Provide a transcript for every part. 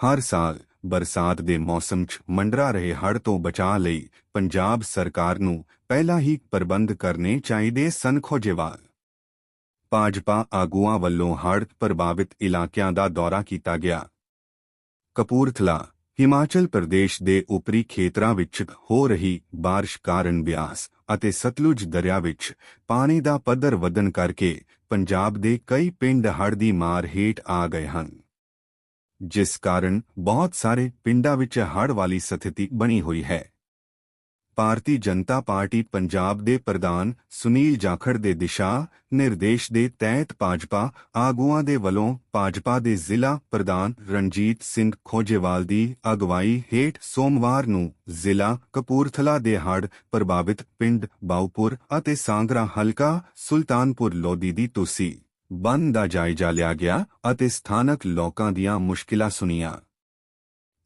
ਹਰ ਸਾਲ ਬਰਸਾਤ ਦੇ ਮੌਸਮ 'ਚ ਮੰਡਰਾ ਰਹੇ ਹੜ੍ਹ ਤੋਂ ਬਚਾਅ ਲਈ ਪੰਜਾਬ ਸਰਕਾਰ ਨੂੰ ਪਹਿਲਾਂ ਹੀ ਪ੍ਰਬੰਧ ਕਰਨੇ ਚਾਹੀਦੇ ਸਨ ਖੋਜੇਵਾਲ ਭਾਜਪਾ ਆਗੂਆਂ ਵੱਲੋਂ ਹੜ੍ਹ ਪ੍ਰਭਾਵਿਤ ਇਲਾਕਿਆਂ ਦਾ ਦੌਰਾ ਕੀਤਾ ਗਿਆ ਕਪੂਰਥਲਾ ਹਿਮਾਚਲ ਪ੍ਰਦੇਸ਼ ਦੇ ਉਪਰੀ ਖੇਤਰਾਂ ਵਿੱਚ ਹੋ ਰਹੀ بارش ਕਾਰਨ ਬਿਆਸ ਅਤੇ ਸਤਲੁਜ ਦਰਿਆ ਵਿੱਚ ਪਾਣੀ ਦਾ ਪੱਧਰ ਵਧਣ ਕਰਕੇ ਪੰਜਾਬ ਦੇ ਕਈ ਪਿੰਡ ਹੜ੍ਹ ਦੀ ਮਾਰ ਹੇਠ ਆ ਗਏ ਹਨ ਜਿਸ ਕਾਰਨ ਬਹੁਤ ਸਾਰੇ ਪਿੰਡਾਂ ਵਿੱਚ ਹੜ੍ਹ ਵਾਲੀ ਸਥਿਤੀ ਬਣੀ ਹੋਈ ਹੈ। ਭਾਰਤੀ ਜਨਤਾ ਪਾਰਟੀ ਪੰਜਾਬ ਦੇ ਪ੍ਰਧਾਨ ਸੁਨੀਲ ਜਾਖੜ ਦੇ ਦਿਸ਼ਾ ਨਿਰਦੇਸ਼ ਦੇ ਤਹਿਤ ਭਾਜਪਾ ਆਗੂਆਂ ਦੇ ਵੱਲੋਂ ਭਾਜਪਾ ਦੇ ਜ਼ਿਲ੍ਹਾ ਪ੍ਰਧਾਨ ਰਣਜੀਤ ਸਿੰਘ ਖੋਜੇਵਾਲ ਦੀ ਅਗਵਾਈ ਹੇਠ ਸੋਮਵਾਰ ਨੂੰ ਜ਼ਿਲ੍ਹਾ ਕਪੂਰਥਲਾ ਦੇ ਹੜ੍ਹ ਪ੍ਰਭਾਵਿਤ ਪਿੰਡ ਬਾਉਪੁਰ ਅਤੇ ਸਾਂਗਰਾ ਹਲਕਾ ਸੁਲਤਾਨਪੁਰ ਲੋਧੀ ਦੀ ਤੁਸੀਂ। ਬੰਦ ਦਾ ਜਾਇਜ਼ਾ ਲਿਆ ਗਿਆ ਅਤੇ ਸਥਾਨਕ ਲੋਕਾਂ ਦੀਆਂ ਮੁਸ਼ਕਿਲਾਂ ਸੁਣੀਆਂ।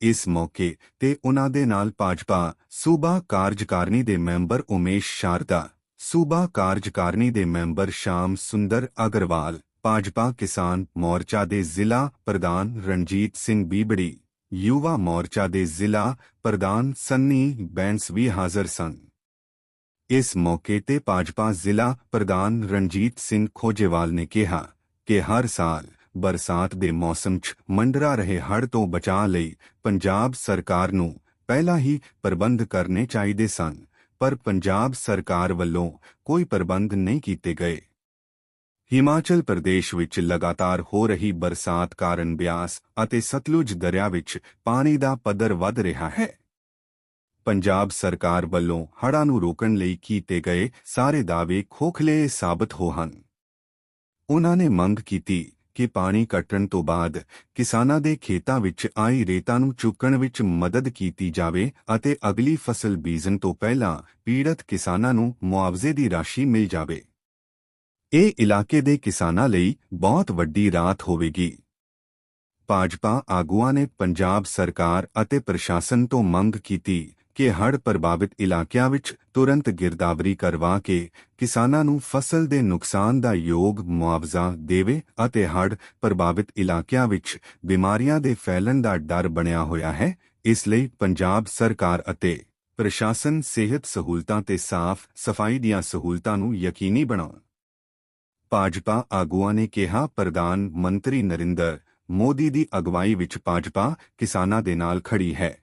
ਇਸ ਮੌਕੇ ਤੇ ਉਨ੍ਹਾਂ ਦੇ ਨਾਲ ਭਾਜਪਾ ਸੂਬਾ ਕਾਰਜਕਾਰਨੀ ਦੇ ਮੈਂਬਰ ਉਮੇਸ਼ ਸ਼ਾਰਦਾ, ਸੂਬਾ ਕਾਰਜਕਾਰਨੀ ਦੇ ਮੈਂਬਰ ਸ਼ਾਮ ਸੁੰਦਰ ਅਗਰਵਾਲ, ਭਾਜਪਾ ਕਿਸਾਨ ਮੋਰਚਾ ਦੇ ਜ਼ਿਲ੍ਹਾ ਪ੍ਰਧਾਨ ਰਣਜੀਤ ਸਿੰਘ ਬੀਬੜੀ, ਯੁਵਾ ਮੋਰਚਾ ਦੇ ਜ਼ਿਲ੍ਹਾ ਪ੍ਰਧਾਨ ਸੰਨੀ ਬੈਂਸ ਵੀ ਹਾਜ਼ਰ ਸਨ। ਇਸ ਮੌਕੇ ਤੇ ਭਾਜਪਾ ਜ਼ਿਲ੍ਹਾ ਪ੍ਰਧਾਨ ਰਣਜੀਤ ਸਿੰਘ ਖੋਜੇਵਾਲ ਨੇ ਕਿਹਾ ਕਿ ਹਰ ਸਾਲ ਬਰਸਾਤ ਦੇ ਮੌਸਮ 'ਚ ਮੰਡਰਾ ਰਹੇ ਹੜ੍ਹ ਤੋਂ ਬਚਾਅ ਲਈ ਪੰਜਾਬ ਸਰਕਾਰ ਨੂੰ ਪਹਿਲਾਂ ਹੀ ਪ੍ਰਬੰਧ ਕਰਨੇ ਚਾਹੀਦੇ ਸਨ, ਪਰ ਪੰਜਾਬ ਸਰਕਾਰ ਵੱਲੋਂ ਕੋਈ ਪ੍ਰਬੰਧ ਨਹੀਂ ਕੀਤੇ ਗਏ। ਹਿਮਾਚਲ ਪ੍ਰਦੇਸ਼ ਵਿੱਚ ਲਗਾਤਾਰ ਹੋ ਰਹੀ ਬਰਸਾਤ ਕਾਰਨ ਬਿਆਸ ਅਤੇ ਸਤਲੁਜ ਦਰਿਆ ਵਿੱਚ ਪਾਣੀ ਦਾ ਪੱਧਰ ਵੱਧ ਰਿਹਾ ਹੈ। ਪੰਜਾਬ ਸਰਕਾਰ ਵੱਲੋਂ ਹੜ੍ਹਾਂ ਨੂੰ ਰੋਕਣ ਲਈ ਕੀਤੇ ਗਏ ਸਾਰੇ ਦਾਅਵੇ ਖੋਖਲੇ ਸਾਬਤ ਹੋ ਹਨ। ਉਹਨਾਂ ਨੇ ਮੰਗ ਕੀਤੀ ਕਿ ਪਾਣੀ ਕੱਟਣ ਤੋਂ ਬਾਅਦ ਕਿਸਾਨਾਂ ਦੇ ਖੇਤਾਂ ਵਿੱਚ ਆਈ ਰੇਤਾ ਨੂੰ ਚੁੱਕਣ ਵਿੱਚ ਮਦਦ ਕੀਤੀ ਜਾਵੇ ਅਤੇ ਅਗਲੀ ਫਸਲ ਬੀਜਣ ਤੋਂ ਪਹਿਲਾਂ ਪੀੜਤ ਕਿਸਾਨਾਂ ਨੂੰ ਮੁਆਵਜ਼ੇ ਦੀ ਰਾਸ਼ੀ ਮਿਲ ਜਾਵੇ। ਇਹ ਇਲਾਕੇ ਦੇ ਕਿਸਾਨਾਂ ਲਈ ਬਹੁਤ ਵੱਡੀ ਰਾਹਤ ਹੋਵੇਗੀ। ਭਾਜਪਾ ਆਗੂਆਂ ਨੇ ਪੰਜਾਬ ਸਰਕਾਰ ਅਤੇ ਪ੍ਰਸ਼ਾਸਨ ਤੋਂ ਮੰਗ ਕੀਤੀ ਕਿ ਹੜ੍ਹ ਪ੍ਰਭਾਵਿਤ ਇਲਾਕਿਆਂ ਵਿੱਚ ਤੁਰੰਤ ਗਿਰਦਾਵਰੀ ਕਰਵਾ ਕੇ ਕਿਸਾਨਾਂ ਨੂੰ ਫਸਲ ਦੇ ਨੁਕਸਾਨ ਦਾ ਯੋਗ ਮੁਆਵਜ਼ਾ ਦੇਵੇ ਅਤੇ ਹੜ੍ਹ ਪ੍ਰਭਾਵਿਤ ਇਲਾਕਿਆਂ ਵਿੱਚ ਬਿਮਾਰੀਆਂ ਦੇ ਫੈਲਣ ਦਾ ਡਰ ਬਣਿਆ ਹੋਇਆ ਹੈ, ਇਸ ਲਈ ਪੰਜਾਬ ਸਰਕਾਰ ਅਤੇ ਪ੍ਰਸ਼ਾਸਨ ਸਿਹਤ ਸਹੂਲਤਾਂ ਤੇ ਸਾਫ਼ ਸਫ਼ਾਈ ਦੀਆਂ ਸਹੂਲਤਾਂ ਨੂੰ ਯਕੀਨੀ ਬਣਾਉਣ। ਭਾਜਪਾ ਆਗੂਆਂ ਨੇ ਕਿਹਾ, ਪ੍ਰਧਾਨ ਮੰਤਰੀ ਨਰਿੰਦਰ ਮੋਦੀ ਦੀ ਅਗਵਾਈ ਵਿੱਚ ਭਾਜਪਾ ਕਿਸਾਨਾਂ ਦੇ ਨਾਲ ਖੜੀ ਹੈ।